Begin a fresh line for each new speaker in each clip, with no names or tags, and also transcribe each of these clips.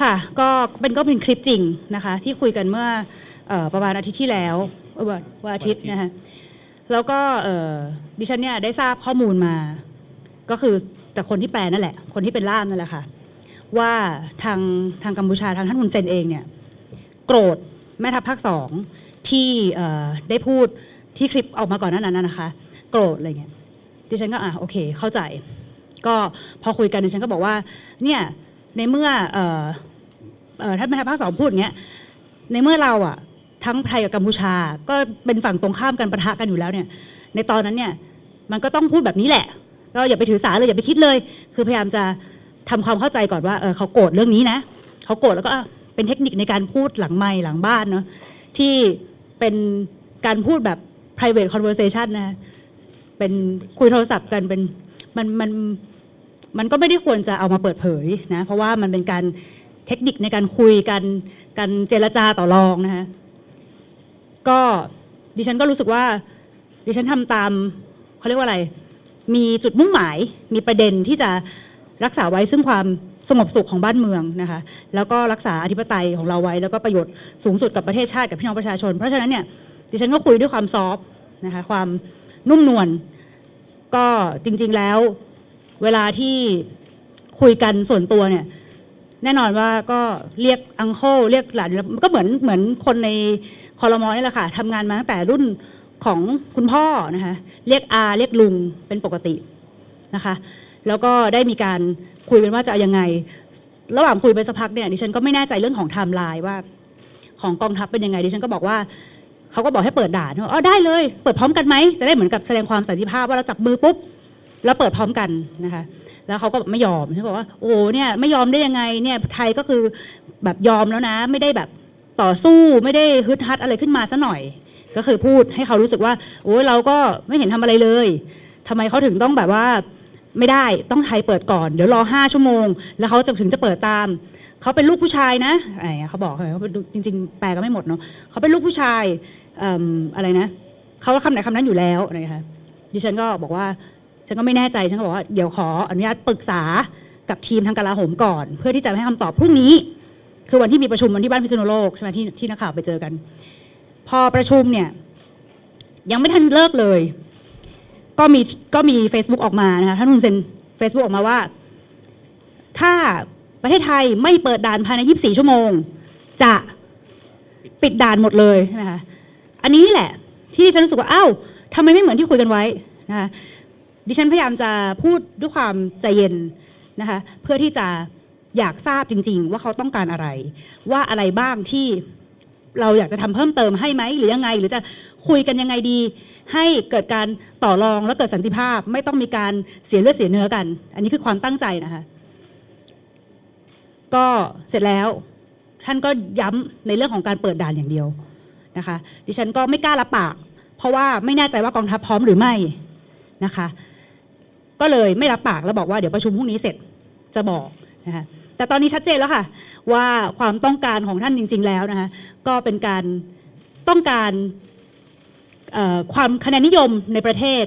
ค่ะ ก็เป็นก็เป็นคลิปจริงนะคะ ที่คุยกันเมื่อเออประมาณอาทิตย์ที่แล้วเออวันวันอาทิตย์นะคะแล้วก็เออดิฉันเนี่ยได้ทราบข้อมูลมา ก็คือแต่คนที่แปลนั่นแหละ คนที่เป็นล่ามนั่นแหละค่ะ ว่าทางทางกัมพูชาทางท่านฮุนเซนเองเนี่ย โกรธแม่ทัพภาคสองที่เอ่อได้พูดที่คลิปออกมาก่อนหนานั้นนะนะคะ โกรธอะไรเงี้ยดิฉันก็อะโอเค เข้าใจ ก็พอคุยกันดิฉันก็บอกว่า เนี่ย ในเมื่อเออเออท่านแม่ทัพภาคสองพูดอย่างเงี้ยในเมื่อเราอะ ทั้งไทยกับกัมพูชา ก็เป็นฝั่งตรงข้ามกันปะทะกันอยู่แล้วเนี่ย ในตอนนั้นเนี่ย มันก็ต้องพูดแบบนี้แหละ ก็อย่าไปถือสาเลยอย่าไปคิดเลย คือพยายามจะทำความเข้าใจก่อนว่าเออเขาโกรธเรื่องนี้นะเขาโกรธแล้วก็เป็นเทคนิคในการพูดหลังไมค์หลังบ้านเนาะที่เป็นการพูดแบบ private conversation นะ เป็นคุยโทรศัพท์กันเป็นมันมัน มันก็ไม่ได้ควรจะเอามาเปิดเผยนะ เพราะว่ามันเป็นการเทคนิคในการคุยกันการเจรจาต่อรองนะคะก็ดิฉันก็รู้สึกว่า ดิฉันทำตามเขาเรียกว่าอะไร มีจุดมุ่งหมาย มีประเด็นที่จะรักษาไว้ซึ่งความสงบสุขของบ้านเมืองนะคะ แล้วก็รักษาอธิปไตยของเราไว้ แล้วก็ประโยชน์สูงสุดกับประเทศชาติกับพี่น้องประชาชน เพราะฉะนั้นเนี่ยดิฉันก็คุยด้วยความซอฟต์นะคะความนุ่มนวลก็จริง ๆแล้ว เวลาที่คุยกันส่วนตัวเนี่ย แน่นอนว่าก็เรียกอังโคเรียกหลานก็เหมือนเหมือนคนในคอรมอนี่แหละค่ะทำงานมาตั้งแต่รุ่นของคุณพ่อนะคะ เรียกอาเรียกลุงเป็นปกตินะคะ แล้วก็ได้มีการคุยกันว่าจะเอายังไง ระหว่างคุยไปสักพักเนี่ยดิฉันก็ไม่แน่ใจเรื่องของไทม์ไลน์ว่า ของกองทัพเป็นยังไงดิฉันก็บอกว่าเขาก็บอกให้เปิดด่านอ๋อได้เลย เปิดพร้อมกันไหมจะได้เหมือนกับแสดงความสันติภาพว่าเราจับมือปุ๊บ แล้วเปิดพร้อมกันนะคะ แล้วเขาก็ไม่ยอมฉันบอกว่าโอ้เนี่ยไม่ยอมได้ยังไงเนี่ยไทยก็คือแบบยอมแล้วนะ ไม่ได้แบบต่อสู้ไม่ได้ฮึดฮัดอะไรขึ้นมาซะหน่อย ก็คือพูดให้เขารู้สึกว่า โอ้ยเราก็ไม่เห็นทำอะไรเลยทำไมเขาถึงต้องแบบว่า ไม่ได้ต้องไทยเปิดก่อน เดี๋ยวรอห้าชั่วโมง แล้วเขาจะถึงจะเปิดตามเขาเป็นลูกผู้ชายนะอะไรอย่างเงี้ยเขาบอกเขาจริง ๆ แปลก็ไม่หมดเนาะเขาเป็นลูกผู้ชายออะไรนะเขาคำไหนคำนั้นอยู่แล้วนะคะดิฉันก็บอกว่า ฉันก็ไม่แน่ใจฉันก็บอกว่าเดี๋ยวขออนุญาตปรึกษากับทีมทางกลาโหมก่อน เพื่อที่จะให้คำตอบพรุ่งนี้ คือวันที่มีประชุมวันที่บ้านพิษณุโลกใช่ไหมที่ที่นักข่าวไปเจอกัน พอประชุมเนี่ย ยังไม่ทันเลิกเลย ก็มีก็มี Facebook ออกมานะคะท่านฮุนเซน Facebook ออกมาว่า ถ้าประเทศไทยไม่เปิดด่านภายใน 24 ชั่วโมง จะปิดด่านหมดเลยใช่ไหมคะอันนี้แหละ ที่ฉันรู้สึกว่าอ้าวทำไมไม่เหมือนที่คุยกันไว้นะคะ ดิฉันพยายามจะพูดด้วยความใจเย็นนะคะ เพื่อที่จะอยากทราบจริง ๆ ว่าเขาต้องการอะไร ว่าอะไรบ้างที่เราอยากจะทำเพิ่มเติมให้ไหมหรือยังไง หรือจะคุยกันยังไงดี ให้เกิดการต่อรองและเกิดสันติภาพ ไม่ต้องมีการเสียเลือดเสียเนื้อกัน อันนี้คือความตั้งใจนะคะ ก็เสร็จแล้ว ท่านก็ย้ำในเรื่องของการเปิดด่านอย่างเดียวนะคะ ดิฉันก็ไม่กล้ารับปาก เพราะว่าไม่แน่ใจว่ากองทัพพร้อมหรือไม่นะคะ ก็เลยไม่รับปากแล้วบอกว่าเดี๋ยวประชุมพรุ่งนี้เสร็จจะบอกนะคะแต่ตอนนี้ชัดเจนแล้วค่ะ ว่าความต้องการของท่านจริง ๆ แล้วนะคะก็เป็นการต้องการความคะแนนนิยมในประเทศ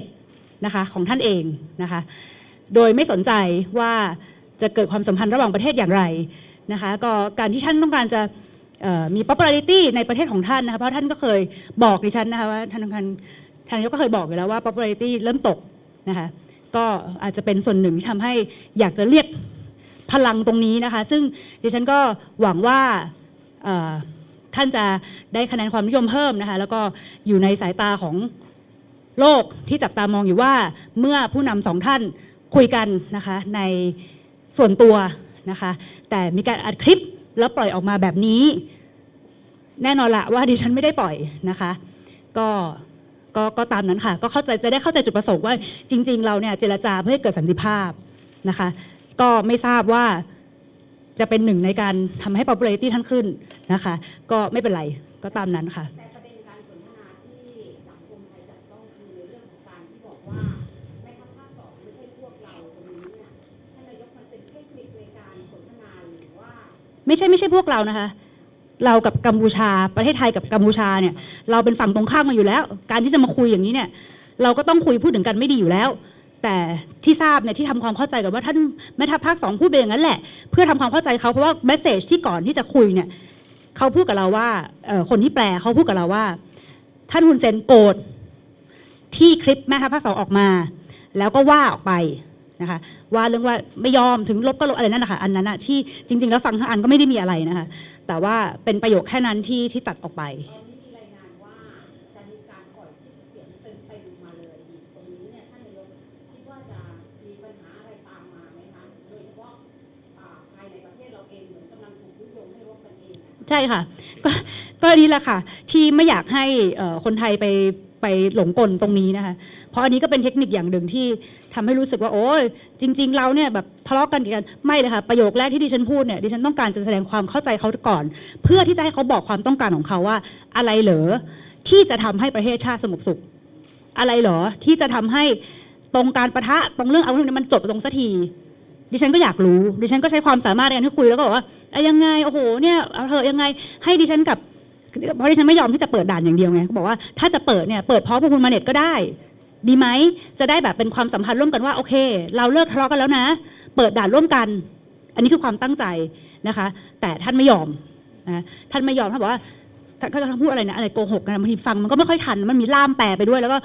นะคะของท่านเองนะคะ โดยไม่สนใจว่าจะเกิดความสัมพันธ์ระหว่างประเทศอย่างไรนะคะก็การที่ท่านต้องการจะมี popularity ในประเทศของท่านนะคะเพราะท่านก็เคยบอกดิฉันนะคะว่าท่านท่านท่านก็เคยบอกอยู่แล้วว่า popularity เริ่มตกนะคะ ก็อาจจะเป็นส่วนหนึ่งที่ทำให้อยากจะเรียกพลังตรงนี้นะคะ ซึ่งดิฉันก็หวังว่าท่านจะได้คะแนนความนิยมเพิ่มนะคะ แล้วก็อยู่ในสายตาของโลกที่จับตามองอยู่ว่าเมื่อผู้นำสองท่านคุยกันนะคะในส่วนตัวนะคะ แต่มีการอัดคลิปแล้วปล่อยออกมาแบบนี้ แน่นอนละว่าดิฉันไม่ได้ปล่อยนะคะ ก็ ก็ก็ตามนั้นค่ะ ก็เข้าใจจะได้เข้าใจจุดประสงค์ว่าจริง ๆ เราเนี่ยเจรจาเพื่อให้เกิดสันติภาพนะคะ ก็ไม่ทราบว่าจะเป็นหนึ่งในการทำให้ popularity ท่านขึ้นนะคะ ก็ไม่เป็นไรก็ตามนั้นค่ะ
แต่ประเด็นการสนทนาที่สังคมไทยต้องคือเรื่องของการที่บอกว่าแม่ทัพภาคสองไม่ใช่พวกเราตรงนี้เนี่ยท่านายกมันเป็นเทคนิคในการสนทนาหรือว่า
ไม่ใช่ไม่ใช่พวกเรานะคะ เรากับกัมพูชา ประเทศไทยกับกัมพูชาเนี่ย เราเป็นฝั่งตรงข้ามมาอยู่แล้ว การที่จะมาคุยอย่างนี้เนี่ย เราก็ต้องคุยพูดถึงกันไม่ดีอยู่แล้ว แต่ที่ทราบเนี่ยที่ทำความเข้าใจกันว่าท่านแม่ทัพภาคสองพูดไปองนั้นแหละ เพื่อทำความเข้าใจเขาเพราะว่าเมสเซจที่ก่อนที่จะคุยเนี่ยเขาพูดกับเราว่าคนที่แปลเขาพูดกับเราว่า ท่านฮุนเซนโกรธที่คลิปแม่ทัพภาคสองออกมา แล้วก็ว่าออกไปนะคะว่าเรื่องว่าไม่ยอมถึงลบก็ลบอะไรนั่นนะคะอันนั้นอะที่จริง ๆ แล้วฟังทั้งอันก็ไม่ได้มีอะไรนะคะแต่ว่าเป็นประโยคแค่นั้นที่ที่ตัดออ
กไป ใช่
ค่ะ ก็ก็นี่แหละค่ะ ที่ไม่อยากให้คนไทยไปไปหลงกลตรงนี้นะคะ เพราะอันนี้ก็เป็นเทคนิคอย่างหนึ่งที่ทำให้รู้สึกว่าโอ้ยจริง ๆ เราเนี่ยแบบทะเลาะกันกันไม่เลยค่ะประโยคแรกที่ดิฉันพูดเนี่ยดิฉันต้องการจะแสดงความเข้าใจเขาก่อน เพื่อที่จะให้เขาบอกความต้องการของเขาว่า อะไรเหรอที่จะทำให้ประเทศชาติสงบสุข อะไรเหรอที่จะทำให้ตรงการประทะตรงเรื่องอาวุธนี่ยมันจบตรงสักที ดิฉันก็อยากรู้ ดิฉันก็ใช้ความสามารถในการที่คุยแล้วก็บอกว่ายังไงโอ้โหเนี่ยเอาเถอยังไงให้ดิฉันกับเพราะดิฉันไม่ยอมที่จะเปิดด่านอย่างเดียวไงเขาบอกว่าถ้าจะเปิดเนี่ยเปิดพร้อมกับคุณมาเน็ตก็ได้ ดีไหมจะได้แบบเป็นความสัมพันธ์ร่วมกันว่าโอเค เราเลิกทะเลาะกันแล้วนะ เปิดด่านร่วมกัน อันนี้คือความตั้งใจนะคะ แต่ท่านไม่ยอมนะท่านไม่ยอมท่านบอกว่าท่านท่านพูดอะไรนะอะไรโกหกกันบางทีฟังมันก็ไม่ค่อยทันมันมีล่ามแปลไปด้วย แล้วก็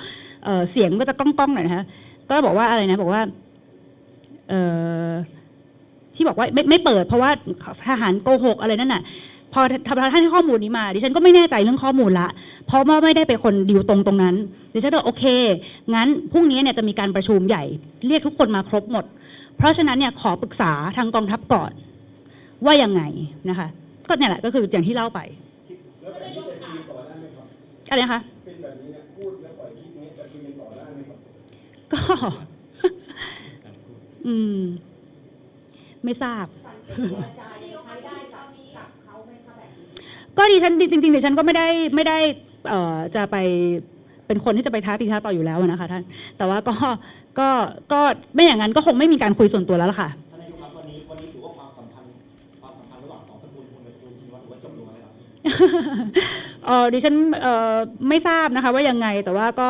เเสียงก็จะก้องๆหน่อยนะคะก็บอกว่าอะไรนะ บอกว่า ที่บอกว่าไม่ไม่เปิด เพราะว่าทหารโกหกอะไรนั่นน่ะ พอทำท่านให้ข้อมูลนี้มา ดิฉันก็ไม่แน่ใจเรื่องข้อมูลละ เพราะว่าไม่ได้เป็นคนดิวตรงตรงนั้น ดิฉันก็โอเค งั้นพรุ่งนี้เนี่ยจะมีการประชุมใหญ่ เรียกทุกคนมาครบหมด เพราะฉะนั้นเนี่ยขอปรึกษาทางกองทัพก่อน ว่ายังไงนะคะ ก็เนี่ยแหละก็คืออย่างที่เล่าไป
แล้วแบบนี้จะคุยต่อได้ไหมครับ
อะไรนะคะ
เป็นแบบนี้เนี่ยพูดแล้วปล่อยคลิปนี้จะคุยกันต่อได้ไหมครับ
ก็ อืม ไม่ทราบ
สันติวาจายังใช้ได้กับกับเขาไหมคะแบบนี้
ก็ดิฉันจริงๆดิฉันก็ไม่ได้ไม่ได้ เอ่อจะไปเป็นคนที่จะไปท้าตีท้าต่ออยู่แล้วนะคะท่าน แต่ว่าก็ก็ก็ไม่อย่างนั้นก็คงไม่มีการคุยส่วนตัวแล้วล่ะค่ะ
ท่านนายกครับวันนี้วันนี้ถือว่าความสัมพันธ์ความสัมพันธ์ระหว่างสองตระกูลคุณกับคุณชินวัตรถือว่าจบลงแล้วครับ
เออดิฉันเออไม่ทราบนะคะ ว่ายังไงแต่ว่าก็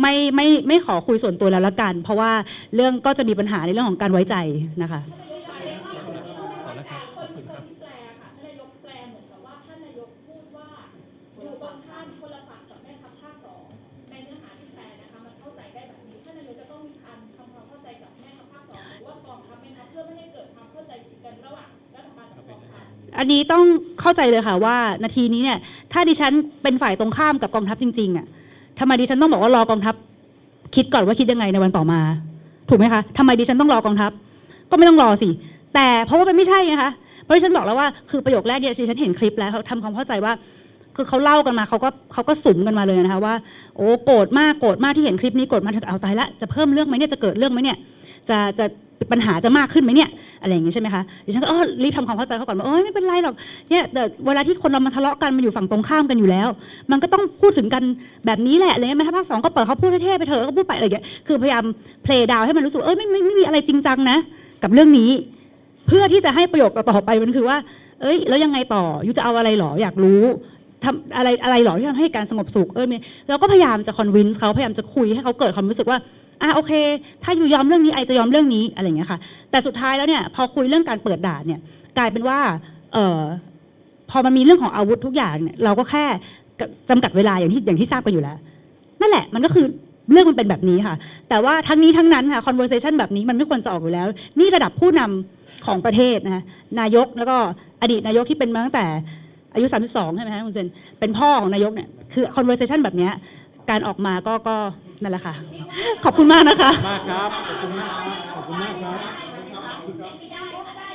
ไม่ไม่ไม่ขอคุยส่วนตัวแล้วละกัน เพราะว่าเรื่องก็จะมีปัญหาในเรื่องของการไว้ใจนะคะ
ขอแล้วครับขอบคุณครับ
ที่แปลค่ะท่านนายกแปลเหมือนกับว่าท่านนายกพูดว่าอยู่ตรงข้ามคนละฝั่งกับแม่ทัพภาคสองในเนื้อหาที่แปลนะคะมันเข้าใจได้แบบนี้ท่านนายกจะต้องมีการทำความเข้าใจกับแม่ทัพภาคสองหรือว่ากองทัพแม่ทัพเพื่อไม่ให้เกิดความเข้าใจผิดกันระหว่างรัฐบาลกับกองทัพ
อันนี้ต้องเข้าใจเลยค่ะว่านาทีนี้เนี่ย ถ้าดิฉันเป็นฝ่ายตรงข้ามกับกองทัพจริงๆอะทำไมดิฉันต้องบอกว่ารอกองทัพ คิดก่อนว่าคิดยังไงในวันต่อมา ถูกไหมคะทำไมดิฉันต้องรอกองทัพ ก็ไม่ต้องรอสิ แต่เพราะว่ามันไม่ใช่นะคะเพราะดิฉันบอกแล้วว่าคือประโยคแรกเนี่ยดิฉันเห็นคลิปแล้วเขาทำความเข้าใจว่า คือเขาเล่ากันมาเขาก็เขาก็สุ่มกันมาเลยนะคะว่าโอ้โกรธมากโกรธมากที่เห็นคลิปนี้โกรธมากเอาตายละจะเพิ่มเรื่องไหมเนี่ยจะเกิดเรื่องไหมเนี่ยจะจะ ปัญหาจะมากขึ้นไหมเนี่ยอะไรอย่างงี้ใช่ไหมคะดิฉันก็เออรีบทำความเข้าใจเขาก่อนว่าเอ้ยไม่เป็นไรหรอกเนี่ยแต่เวลาที่คนเรามาทะเลาะกันมันอยู่ฝั่งตรงข้ามกันอยู่แล้ว มันก็ต้องพูดถึงกันแบบนี้แหละอะไรเงี้ยแม่ทัพภาคสองก็เปิดเขาพูดเท่ๆไปเถอะก็พูดไปอะไรอย่างเงี้ยคือพยายามเพลย์ดาวให้มันรู้สึกเอ้ยไม่ไม่ไม่มีอะไรจริงจังนะ กับเรื่องนี้ เพื่อที่จะให้ประโยคต่อๆไปมันคือว่า เอ้ย แล้วยังไงต่อยูจะเอาอะไรหรออยากรู้ทำอะไรอะไรหรอที่ทำให้การสงบสุขเออเนี่ยเราก็พยายามจะคอนวินส์เขาพยายามจะคุยให้เขาเกิดความรู้สึกว่า อะโอเค ถ้าอยู่ยอมเรื่องนี้ไอจะยอมเรื่องนี้อะไรอย่างเงี้ยค่ะ แต่สุดท้ายแล้วเนี่ย พอคุยเรื่องการเปิดด่านเนี่ย กลายเป็นว่า เออพอมันมีเรื่องของอาวุธทุกอย่างเนี่ยเราก็แค่จำกัดเวลาอย่างที่อย่างที่ทราบไปอยู่แล้ว นั่นแหละมันก็คือเรื่องมันเป็นแบบนี้ค่ะ แต่ว่าทั้งนี้ทั้งนั้นค่ะ conversation แบบนี้มันไม่ควรจะออกอยู่แล้ว นี่ระดับผู้นำของประเทศนะคะนายกแล้วก็อดีตนายกที่เป็นมาตั้งแต่อายุ 32 ใช่ไหมคะคุณเซนเป็นพ่อของนายกเนี่ยคือ conversation แบบเนี้ยการออกมาก็ก็ นั่นแหละค่ะ ขอบคุณมากนะคะ
มากครับ ขอบคุณมากครับขอบคุณมากครับ